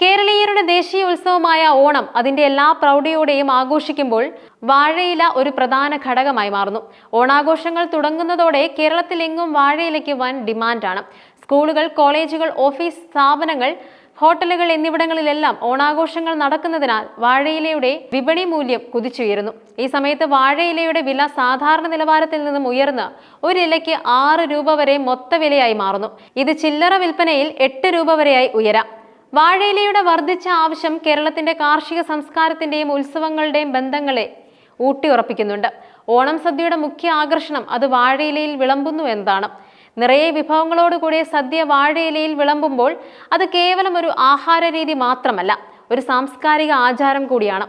കേരളീയരുടെ ദേശീയ ഉത്സവമായ ഓണം അതിന്റെ എല്ലാ പ്രൗഢിയോടെയും ആഘോഷിക്കുമ്പോൾ വാഴയില ഒരു പ്രധാന ഘടകമായി മാറുന്നു. ഓണാഘോഷങ്ങൾ തുടങ്ങുന്നതോടെ കേരളത്തിലെങ്ങും വാഴയിലയ്ക്ക് വൻ ഡിമാൻഡാണ്. സ്കൂളുകൾ കോളേജുകൾ ഓഫീസ് സ്ഥാപനങ്ങൾ ഹോട്ടലുകൾ എന്നിവിടങ്ങളിലെല്ലാം ഓണാഘോഷങ്ങൾ നടക്കുന്നതിനാൽ വാഴയിലയുടെ വിപണി മൂല്യം കുതിച്ചുയരുന്നു. ഈ സമയത്ത് വാഴയിലയുടെ വില സാധാരണ നിലവാരത്തിൽ നിന്നും ഉയർന്ന് ഒരു ഇലയ്ക്ക് ആറ് രൂപ വരെ മൊത്ത വിലയായി മാറുന്നു. ഇത് ചില്ലറ വിൽപ്പനയിൽ എട്ട് രൂപ വരെയായി ഉയരാം. വാഴയിലയുടെ വർദ്ധിച്ച ആവശ്യം കേരളത്തിന്റെ കാർഷിക സംസ്കാരത്തിന്റെയും ഉത്സവങ്ങളുടെയും ബന്ധങ്ങളെ ഊട്ടിയുറപ്പിക്കുന്നുണ്ട്. ഓണം സദ്യയുടെ മുഖ്യ ആകർഷണം അത് വാഴയിലയിൽ വിളമ്പുന്നു എന്നതാണ്. നിറയെ വിഭവങ്ങളോടുകൂടിയ സദ്യ വാഴയിലയിൽ വിളമ്പുമ്പോൾ അത് കേവലം ഒരു ആഹാര രീതി മാത്രമല്ല ഒരു സാംസ്കാരിക ആചാരം കൂടിയാണ്.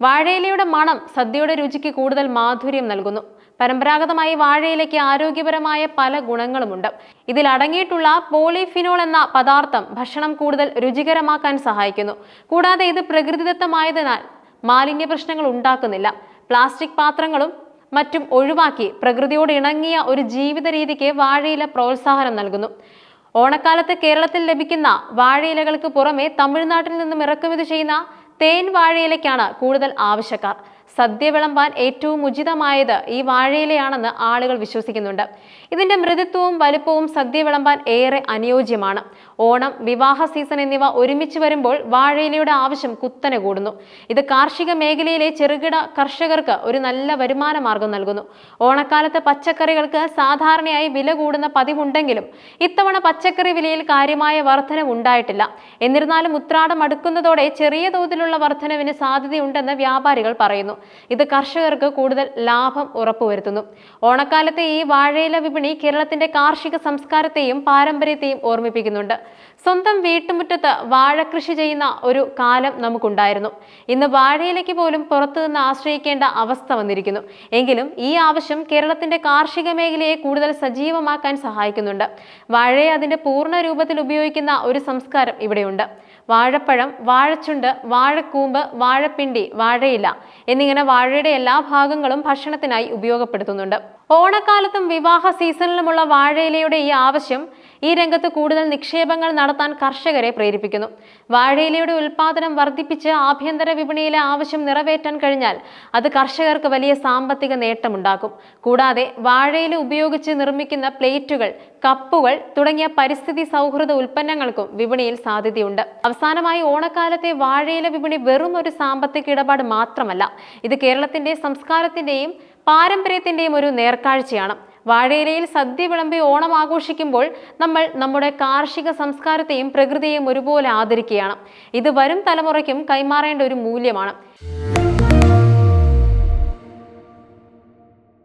വാഴയിലയുടെ മണം സദ്യയുടെ രുചിക്ക് കൂടുതൽ മാധുര്യം നൽകുന്നു. പരമ്പരാഗതമായി വാഴയിലയ്ക്ക് ആരോഗ്യപരമായ പല ഗുണങ്ങളുമുണ്ട്. ഇതിൽ അടങ്ങിയിട്ടുള്ള പോളിഫിനോൾ എന്ന പദാർത്ഥം ഭക്ഷണം കൂടുതൽ രുചികരമാക്കാൻ സഹായിക്കുന്നു. കൂടാതെ ഇത് പ്രകൃതിദത്തമായതിനാൽ മാലിന്യ പ്രശ്നങ്ങൾ ഉണ്ടാക്കുന്നില്ല. പ്ലാസ്റ്റിക് പാത്രങ്ങളും മറ്റും ഒഴിവാക്കി പ്രകൃതിയോട് ഇണങ്ങിയ ഒരു ജീവിത രീതിക്ക് വാഴയില പ്രോത്സാഹനം നൽകുന്നു. ഓണക്കാലത്ത് കേരളത്തിൽ ലഭിക്കുന്ന വാഴയിലകൾക്ക് പുറമെ തമിഴ്നാട്ടിൽ നിന്നും ഇറക്കുമതി ചെയ്യുന്ന തേൻ വാഴയിലയ്ക്കാണ് കൂടുതൽ ആവശ്യക്കാർ. സദ്യ വിളമ്പാൻ ഏറ്റവും ഉചിതമായത് ഈ വാഴയിലയാണെന്ന് ആളുകൾ വിശ്വസിക്കുന്നുണ്ട്. ഇതിന്റെ മൃദുത്വവും വലുപ്പവും സദ്യ വിളമ്പാൻ ഏറെ അനുയോജ്യമാണ്. ഓണം വിവാഹ സീസൺ എന്നിവ ഒരുമിച്ച് വരുമ്പോൾ വാഴയിലയുടെ ആവശ്യം കുത്തനെ കൂടുന്നു. ഇത് കാർഷിക മേഖലയിലെ ചെറുകിട കർഷകർക്ക് ഒരു നല്ല വരുമാന മാർഗം നൽകുന്നു. ഓണക്കാലത്ത് പച്ചക്കറികൾക്ക് സാധാരണയായി വില കൂടുന്ന പതിവുണ്ടെങ്കിലും ഇത്തവണ പച്ചക്കറി വിലയിൽ കാര്യമായ വർധനവ് ഉണ്ടായിട്ടില്ല. എന്നിരുന്നാലും ഉത്രാടം അടുക്കുന്നതോടെ ചെറിയ തോതിലുള്ള വർധനവിന് സാധ്യതയുണ്ടെന്ന് വ്യാപാരികൾ പറയുന്നു. ഇത് കർഷകർക്ക് കൂടുതൽ ലാഭം ഉറപ്പുവരുത്തുന്നു. ഓണക്കാലത്തെ ഈ വാഴയില വിപണി കേരളത്തിന്റെ കാർഷിക സംസ്കാരത്തെയും പാരമ്പര്യത്തെയും ഓർമ്മിപ്പിക്കുന്നുണ്ട്. സ്വന്തം വീട്ടുമുറ്റത്ത് വാഴകൃഷി ചെയ്യുന്ന ഒരു കാലം നമുക്കുണ്ടായിരുന്നു. ഇന്ന് വാഴയിലേക്ക് പോലും പുറത്തുനിന്ന് ആശ്രയിക്കേണ്ട അവസ്ഥ വന്നിരിക്കുന്നു. എങ്കിലും ഈ ആവശ്യം കേരളത്തിന്റെ കാർഷിക മേഖലയെ കൂടുതൽ സജീവമാക്കാൻ സഹായിക്കുന്നുണ്ട്. വാഴയെ അതിന്റെ പൂർണ രൂപത്തിൽ ഉപയോഗിക്കുന്ന ഒരു സംസ്കാരം ഇവിടെയുണ്ട്. വാഴപ്പഴം വാഴച്ചുണ്ട് വാഴക്കൂമ്പ് വാഴപ്പിണ്ടി വാഴയില എന്നിങ്ങനെ വാഴയുടെ എല്ലാ ഭാഗങ്ങളും ഭക്ഷണത്തിനായി ഉപയോഗപ്പെടുത്തുന്നുണ്ട്. ഓണക്കാലത്തും വിവാഹ സീസണിലുമുള്ള വാഴയിലയുടെ ഈ ആവശ്യം ഈ രംഗത്ത് കൂടുതൽ നിക്ഷേപങ്ങൾ നടത്താൻ കർഷകരെ പ്രേരിപ്പിക്കുന്നു. വാഴയിലയുടെ ഉൽപാദനം വർദ്ധിപ്പിച്ച് ആഭ്യന്തര വിപണിയിലെ ആവശ്യം നിറവേറ്റാൻ കഴിഞ്ഞാൽ അത് കർഷകർക്ക് വലിയ സാമ്പത്തിക നേട്ടമുണ്ടാക്കും. കൂടാതെ വാഴയില ഉപയോഗിച്ച് നിർമ്മിക്കുന്ന പ്ലേറ്റുകൾ കപ്പുകൾ തുടങ്ങിയ പരിസ്ഥിതി സൗഹൃദ ഉൽപ്പന്നങ്ങൾക്കും വിപണിയിൽ സാധ്യതയുണ്ട്. അവസാനമായി ഓണക്കാലത്തെ വാഴയില വിപണി വെറും ഒരു സാമ്പത്തിക ഇടപാട് മാത്രമല്ല ഇത് കേരളത്തിന്റെ സംസ്കാരത്തിന്റെയും പാരമ്പര്യത്തിന്റെയും ഒരു നേർക്കാഴ്ചയാണ്. വാഴയിലയിൽ സദ്യ വിളമ്പി ഓണം ആഘോഷിക്കുമ്പോൾ നമ്മൾ നമ്മുടെ കാർഷിക സംസ്കാരത്തെയും പ്രകൃതിയെയും ഒരുപോലെ ആദരിക്കുകയാണ്. ഇത് വരും തലമുറയ്ക്കും കൈമാറേണ്ട ഒരു മൂല്യമാണ്.